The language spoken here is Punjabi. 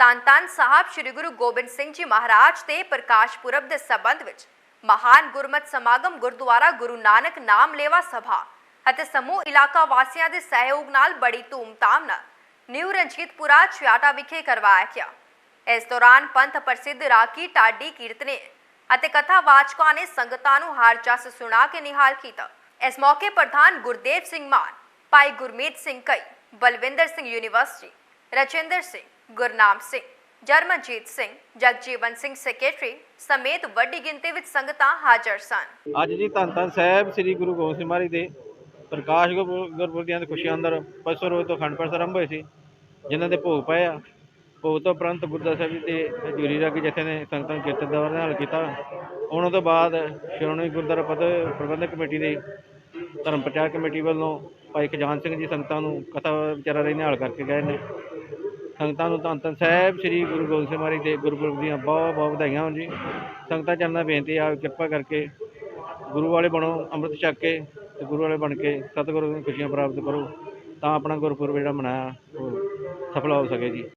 ਧੰਨ ਧੰਨ ਸਾਹਿਬ ਸ੍ਰੀ ਗੁਰੂ ਗੋਬਿੰਦ ਸਿੰਘ ਜੀ ਮਹਾਰਾਜ ਤੇ ਪ੍ਰਕਾਸ਼ ਪੁਰਬ ਦੇ ਸੰਬੰਧ ਵਿੱਚ ਮਹਾਨ ਗੁਰਮਤ ਸਮਾਗਮ ਗੁਰਦੁਆਰਾ ਗੁਰੂ ਨਾਨਕ ਨਾਮ ਲੇਵਾ ਸਭਾ ਅਤੇ ਸਮੂਹ ਇਲਾਕਾ ਵਾਸੀਆਂ ਦੇ ਸਹਿਯੋਗ ਨਾਲ ਬੜੀ ਧੂਮਧਾਮ ਨਾਲ ਨਿਊ ਰਣਜੀਤਪੁਰਾ, ਛਿਆਟਾ ਵਿਖੇ ਕਰਵਾਇਆ ਗਿਆ। ਇਸ ਦੌਰਾਨ ਪੰਥ ਪ੍ਰਸਿੱਧ ਰਾਗੀ ਟਾਡੀ ਕੀਰਤਨੇ ਅਤੇ ਕਥਾ ਵਾਚਕਾਂ ਨੇ ਸੰਗਤਾਂ ਨੂੰ ਹਾਰ ਜਸ ਸੁਣਾ ਕੇ ਨਿਹਾਲ ਕੀਤਾ। ਇਸ ਮੌਕੇ ਪ੍ਰਧਾਨ ਗੁਰਦੇਵ ਸਿੰਘ ਮਾਨ, ਭਾਈ ਗੁਰਮੀਤ ਸਿੰਘ ਕਈ, ਬਲਵਿੰਦਰ ਸਿੰਘ ਯੂਨੀਵਰਸਿਟੀ, ਰਜਿੰਦਰ ਸਿੰਘ ਗੁਰਨਾਮ ਸਿੰਘ, ਜਰਮਨਜੀਤ ਸਿੰਘ ਜਗਜੀਵਨ ਸਿੰਘ ਸੈਕਟਰੀ ਸਮੇਤ ਵੱਡੀ ਗਿਣਤੀ ਵਿੱਚ ਸੰਗਤਾਂ ਹਾਜ਼ਰ ਸਨ। ਅੱਜ ਜੀ ਧੰਨ ਧੰਨ ਸਾਹਿਬ ਸ੍ਰੀ ਗੁਰੂ ਗੋਬਿੰਦ ਸਿੰਘ ਮਹਾਰਾਜ ਦੇ ਪ੍ਰਕਾਸ਼ ਗੁਰਪੁ- ਗੁਰਪੁਰਬ ਦੀਆਂ ਖੁਸ਼ੀਆਂ ਅੰਦਰ ਪਰਸੋਂ ਰੋਜ਼ ਤੋਂ ਅਖੰਡ ਪਾਠ ਆਰੰਭ ਹੋਏ ਸੀ, ਜਿਨ੍ਹਾਂ ਦੇ ਭੋਗ ਪਏ ਆ। ਭੋਗ ਤੋਂ ਉਪਰੰਤ ਗੁਰਦੁਆਰਾ ਸਾਹਿਬ ਜੀ ਤੇ ਜੂਰੀ ਰਾਗੀ ਜਥੇ ਨੇ ਸੰਗਤਾਂ ਨੂੰ ਕੀਰਤਨ ਦਵਾਰ ਨਾਲ ਕੀਤਾ। ਉਹਨਾਂ ਤੋਂ ਬਾਅਦ ਸ਼੍ਰੋਮਣੀ ਗੁਰਦੁਆਰਾ ਪਦ ਪ੍ਰਬੰਧਕ ਕਮੇਟੀ ਦੇ ਧਰਮ ਪ੍ਰਚਾਰ ਕਮੇਟੀ ਵੱਲੋਂ ਭਾਈ ਖਜਾਨ ਸਿੰਘ ਜੀ ਸੰਗਤਾਂ ਨੂੰ ਕਥਾ ਵਿਚਾਰਾ ਦੇ ਨਿਹਾਲ ਕਰਕੇ ਗਏ ਨੇ। ਸੰਗਤਾਂ ਨੂੰ ਧੰਨ ਧੰਨ ਸਾਹਿਬ, ਸ੍ਰੀ ਗੁਰੂ ਗੋਬਿੰਦ ਸਿੰਘ ਮਹਾਰਾਜ ਦੇ ਗੁਰਪੁਰਬ ਦੀਆਂ ਬਹੁਤ ਬਹੁਤ ਵਧਾਈਆਂ ਹੋਣ ਜੀ। ਸੰਗਤਾਂ ਚਰਨਾਂ ਬੇਨਤੀ ਆ, ਕਿਰਪਾ ਕਰਕੇ ਗੁਰੂ ਵਾਲੇ ਬਣੋ, ਅੰਮ੍ਰਿਤ ਛਕ ਕੇ ਤੇ ਗੁਰੂ ਵਾਲੇ ਬਣ ਕੇ ਸਤਿਗੁਰੂ ਦੀਆਂ ਖੁਸ਼ੀਆਂ ਪ੍ਰਾਪਤ ਕਰੋ, ਤਾਂ ਆਪਣਾ ਗੁਰਪੁਰਬ ਜਿਹੜਾ ਮਨਾਇਆ, ਉਹ ਸਫਲ ਹੋ ਸਕੇ ਜੀ।